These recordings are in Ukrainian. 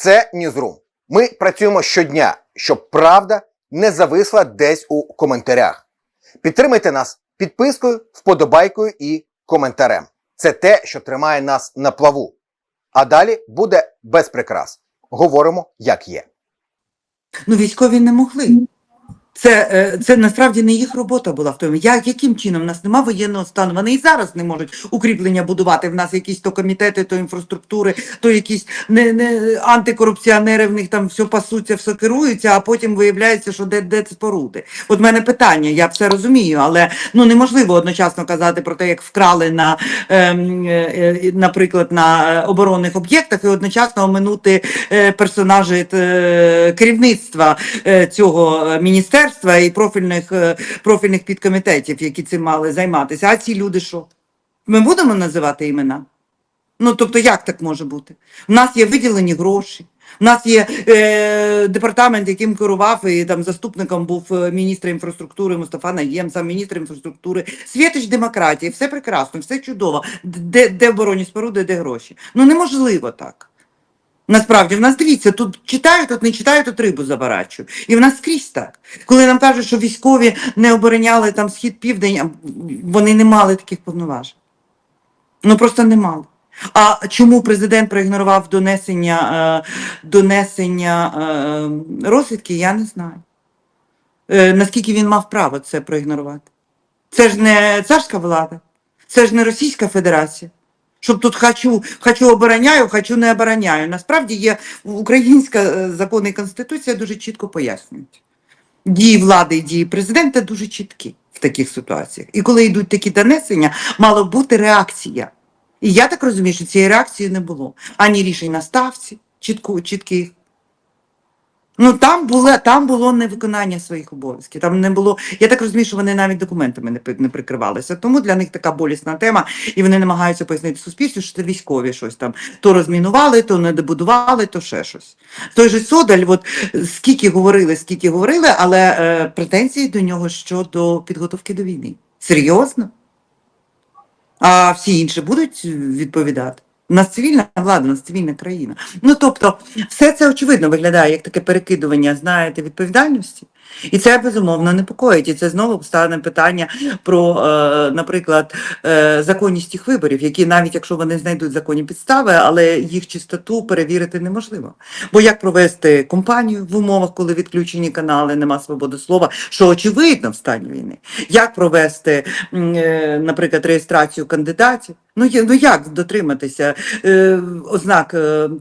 Це Ньюзрум. Ми працюємо щодня, щоб правда не зависла десь у коментарях. Підтримайте нас підпискою, вподобайкою і коментарем. Це те, що тримає нас на плаву. А далі буде без прикрас. Говоримо, як є. Ну, військові не могли. Це, е, це насправді не їх робота була в тому. Як, яким чином? У нас нема воєнного стану. Вони і зараз не можуть укріплення будувати. В нас якісь то комітети, то інфраструктури, то якісь не, не, антикорупціонери, в них там все пасуться, все керуються, а потім виявляється, що де, де споруди. От мене питання, я все розумію, але ну неможливо одночасно казати про те, як вкрали на, ем, е, е, наприклад, на оборонних об'єктах, і одночасно оминути е, персонажі е, керівництва е, цього е, міністерства і профільних, е, профільних підкомітетів, які цим мали займатися. А ці люди що? Ми будемо називати імена? Ну тобто, як так може бути? У нас є виділені гроші. У нас є е, департамент, яким керував і там заступником був е, міністр інфраструктури Мустафа Наєм, сам міністр інфраструктури, світич демократії, все прекрасно, все чудово. Де, де оборонні споруди, де гроші? Ну неможливо так. Насправді, в нас дивіться, тут читають, тут не читають, тут рибу забарачують. І в нас скрізь так. Коли нам кажуть, що військові не обороняли там схід південь, вони не мали таких повноважень. Ну просто не мали. А чому президент проігнорував донесення, е, донесення е, розвідки, я не знаю. Е, наскільки він мав право це проігнорувати? Це ж не царська влада, це ж не Російська Федерація. Щоб тут хочу, хочу обороняю, хочу не обороняю. Насправді є українська закони і конституція дуже чітко пояснюють. Дії влади і дії президента дуже чіткі в таких ситуаціях. І коли йдуть такі донесення, мала бути реакція. І я так розумію, що цієї реакції не було. Ані рішень на ставці чітко, чітких. Ну там було, там було невиконання своїх обов'язків. Там не було. Я так розумію, що вони навіть документами не, не прикривалися. Тому для них така болісна тема, і вони намагаються пояснити суспільству, що це військові щось там то розмінували, то не добудували, то ще щось. Той же Содаль, от скільки говорили, скільки говорили, але е, претензії до нього щодо підготовки до війни. Серйозно? А всі інші будуть відповідати. У нас цивільна влада, у нас цивільна країна. Ну тобто, все це очевидно виглядає як таке перекидування, знаєте, відповідальності. І це безумовно непокоїть. І це знову стане питання про, е, наприклад, е, законність їх виборів, які навіть якщо вони знайдуть законні підстави, але їх чистоту перевірити неможливо. Бо як провести компанію в умовах, коли відключені канали, нема свободи слова, що очевидно в стані війни? Як провести, е, наприклад, реєстрацію кандидатів? Ну, ну як дотриматися ознак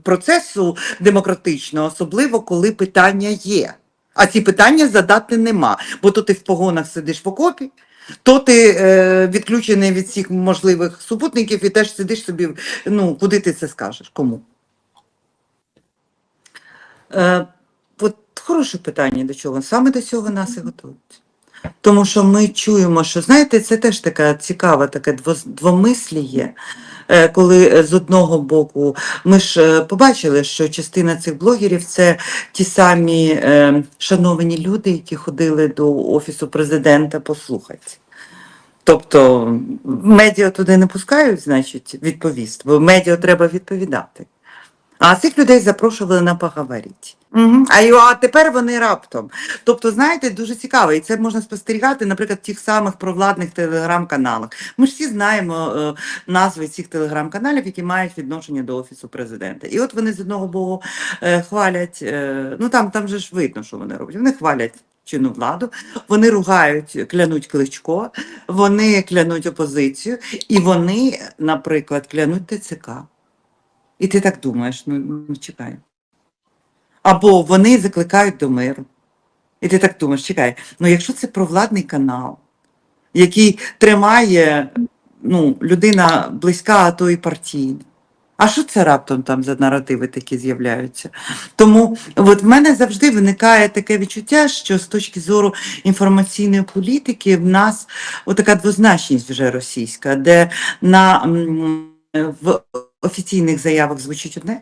процесу демократичного, особливо коли питання є. А ці питання задати нема. Бо то ти в погонах сидиш в окопі, то ти е, відключений від всіх можливих супутників і теж сидиш собі. Ну, куди ти це скажеш? Кому? Е, от хороше питання до чого. Саме до цього нас і готують. Тому що ми чуємо, що знаєте, це теж така цікава, таке дво- двомисліє, е, коли е, з одного боку ми ж е, побачили, що частина цих блогерів це ті самі шановані люди, які ходили до офісу президента послухати. Тобто медіа туди не пускають, значить, відповість, бо медіа треба відповідати. А цих людей запрошували на поговорити. Угу. А, тепер вони раптом. Тобто, знаєте, дуже цікаво, і це можна спостерігати, наприклад, в тих самих провладних телеграм-каналах. Ми ж всі знаємо е, назви цих телеграм-каналів, які мають відношення до офісу президента. І от вони з одного боку е, хвалять, е, ну там, там же ж видно, що вони роблять. Вони хвалять. Чинну владу, вони ругають, клянуть кличко, вони клянуть опозицію, і вони, наприклад, клянуть ТЦК. І ти так думаєш, ну, ну чекай. Або вони закликають до миру. І ти так думаєш, чекай, ну якщо це провладний канал, який тримає ну, людина близька, а то і партійна. А що це раптом там за наративи такі з'являються? Тому от в мене завжди виникає таке відчуття, що з точки зору інформаційної політики в нас отака двозначність вже російська, де на, в офіційних заявах звучить одне,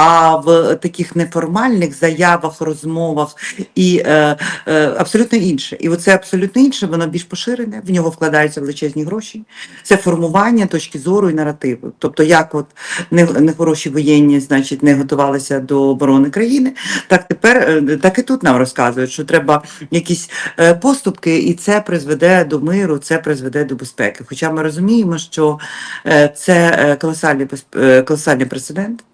А в таких неформальних заявах, розмовах і е, е, абсолютно інше. І оце абсолютно інше, воно більш поширене, в нього вкладаються величезні гроші. Це формування точки зору і наративу. Тобто, як от не- нехороші воєнні, значить, не готувалися до оборони країни, так тепер е, так і тут нам розказують, що треба якісь е, поступки, і це призведе до миру, це призведе до безпеки. Хоча ми розуміємо, що е, це е, колосальний е, колосальний прецедент.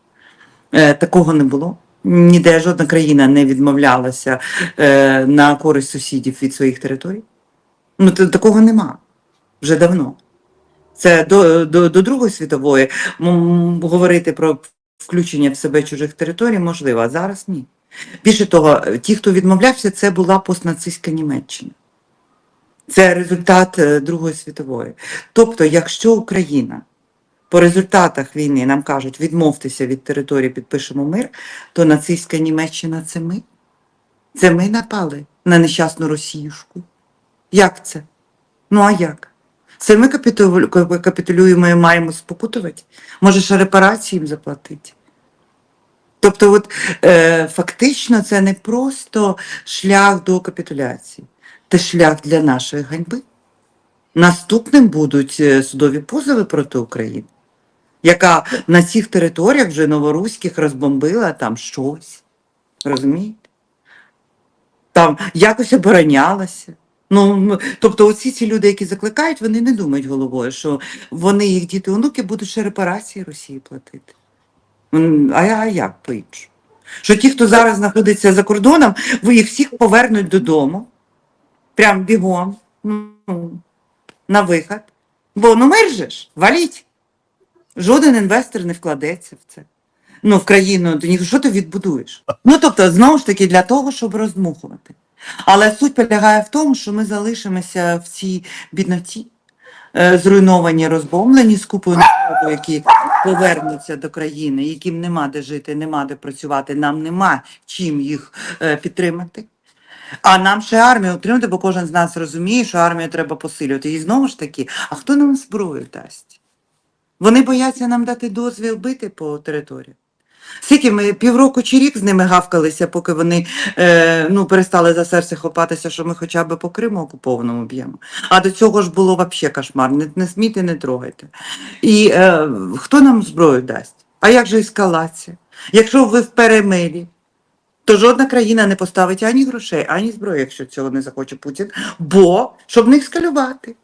Е, Такого не було. Ніде жодна країна не відмовлялася е, на користь сусідів від своїх територій. Ну, такого нема вже давно. Це до, до, до Другої світової говорити про включення в себе чужих територій можливо, а зараз ні. Більше того, ті, хто відмовлявся, це була постнацистська Німеччина. Це результат е, Другої світової. Тобто, якщо Україна по результатах війни нам кажуть, відмовтеся від території, підпишемо мир, то нацистська Німеччина це ми. Це ми напали на нещасну Росіюшку. Як це? Ну а як? Це ми капітулю- капітулюємо і маємо спокутувати? Може, ще репарації їм заплатити? Тобто, от, е, фактично, це не просто шлях до капітуляції, це шлях для нашої ганьби. Наступним будуть е, судові позови проти України, яка на цих територіях вже новоруських розбомбила там щось. Розумієте? Там якось оборонялася. Ну, тобто, оці ці люди, які закликають, вони не думають головою, що вони, їх діти, онуки будуть ще репарації Росії платити. А, а як по-іншому? Що ті, хто зараз знаходиться за кордоном, ви їх всіх повернуть додому, прям бігом, ну, на вихід. Бо ну мир же ж, валіть. Жоден інвестор не вкладеться в це. Ну, в країну, то ні, що ти відбудуєш? Ну, тобто, знову ж таки, для того, щоб роздмухувати. Але суть полягає в тому, що ми залишимося в цій бідноті, е, зруйновані, розбомблені з купою народу, які повернуться до країни, яким нема де жити, нема де працювати, нам нема чим їх е, підтримати. А нам ще армію утримати, бо кожен з нас розуміє, що армію треба посилювати. І знову ж таки, а хто нам зброю дасть? Вони бояться нам дати дозвіл бити по території. Скільки ми півроку чи рік з ними гавкалися, поки вони е, ну, перестали за серце хопатися, що ми хоча б по Криму окупованому б'ємо. А до цього ж було взагалі кошмар. Не, не смійте, не трогайте. І е, хто нам зброю дасть? А як же ескалація? Якщо ви в перемирі, то жодна країна не поставить ані грошей, ані зброї, якщо цього не захоче Путін, бо щоб не ескалювати.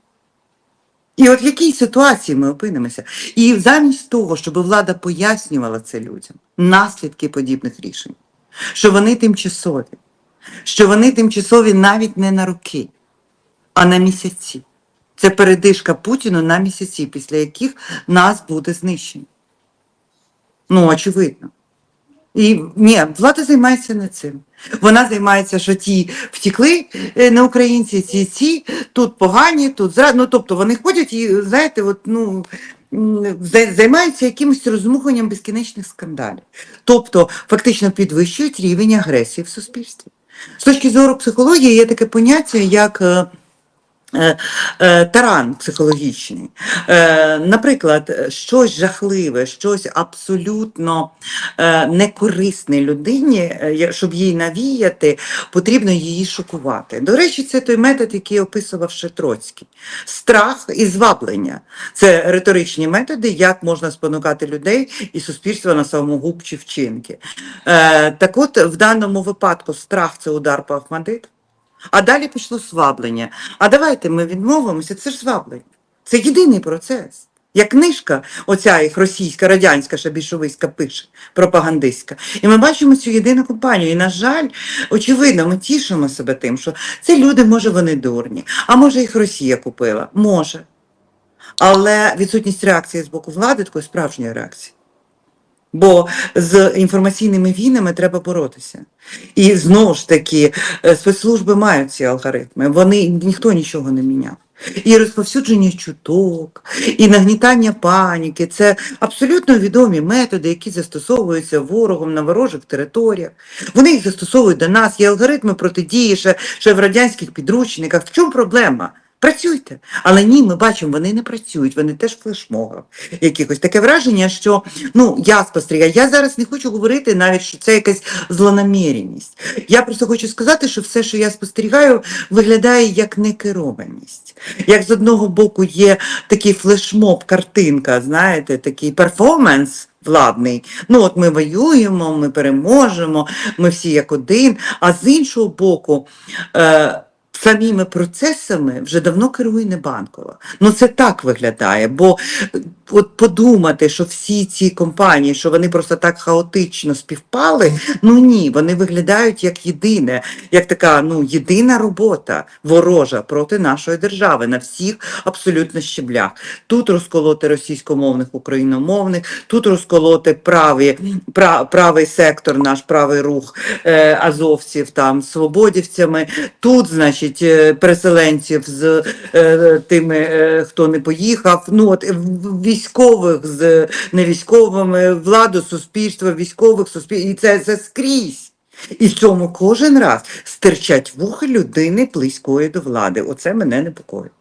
І от в якій ситуації ми опинимося? І замість того, щоб влада пояснювала це людям, наслідки подібних рішень, що вони тимчасові, що вони тимчасові навіть не на роки, а на місяці. Це передишка Путіну на місяці, після яких нас буде знищено. Ну, очевидно. І ні, влада займається не цим. Вона займається, що ті втікли е, не українці, ці ці тут погані, тут зра... Ну, тобто вони ходять і знаєте, от, ну, займаються якимось розмуханням безкінечних скандалів. Тобто, фактично підвищують рівень агресії в суспільстві. З точки зору психології є таке поняття, як. Е, е, Таран психологічний. Е, Наприклад, щось жахливе, щось абсолютно некорисне людині, щоб їй навіяти, потрібно її шокувати. До речі, це той метод, який описував ще Троцький. Страх і зваблення це риторичні методи, як можна спонукати людей і суспільство на самогубчі вчинки. Так от, в даному випадку страх це удар по Ахмадиту. А далі пішло сваблення. А давайте ми відмовимося, це ж сваблення. Це єдиний процес. Як книжка, оця їх російська, радянська, ще пише, пропагандистська. І ми бачимо цю єдину компанію. І, на жаль, очевидно, ми тішимо себе тим, що ці люди, може, вони дурні, а може, їх Росія купила. Може. Але відсутність реакції з боку влади такої справжньої реакції. Бо з інформаційними війнами треба боротися. І знову ж таки, е, спецслужби мають ці алгоритми. Вони ніхто нічого не міняв. І розповсюдження чуток, і нагнітання паніки це абсолютно відомі методи, які застосовуються ворогом на ворожих територіях. Вони їх застосовують до нас. Є алгоритми протидії ще, ще в радянських підручниках. В чому проблема? Працюйте. Але ні, ми бачимо, вони не працюють, вони теж в флешмобах якихось. Таке враження, що ну я спостерігаю. Я зараз не хочу говорити навіть, що це якась злонамірність. Я просто хочу сказати, що все, що я спостерігаю, виглядає як некерованість. Як з одного боку є такий флешмоб, картинка, знаєте, такий перформанс. Владний, ну от ми воюємо, ми переможемо, ми всі як один. А з іншого боку, е, самими процесами вже давно керує не банкова. Ну це так виглядає. Бо от подумати, що всі ці компанії, що вони просто так хаотично співпали, ну ні, вони виглядають як єдине, як така ну єдина робота ворожа проти нашої держави на всіх абсолютно щеблях. Тут розколоти російськомовних, україномовних, тут розколоти праві, пра, правий сектор, наш правий рух е, азовців там свободівцями. Тут, значить, е, переселенців з е, тими, е, хто не поїхав. Ну от військових з невійськовими, владу, суспільства, військових суспільств. І це, це скрізь. І в цьому кожен раз стирчать вуха людини близької до влади. Оце мене непокоїть.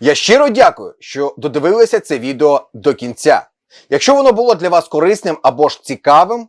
Я щиро дякую, що додивилися це відео до кінця. Якщо воно було для вас корисним або ж цікавим,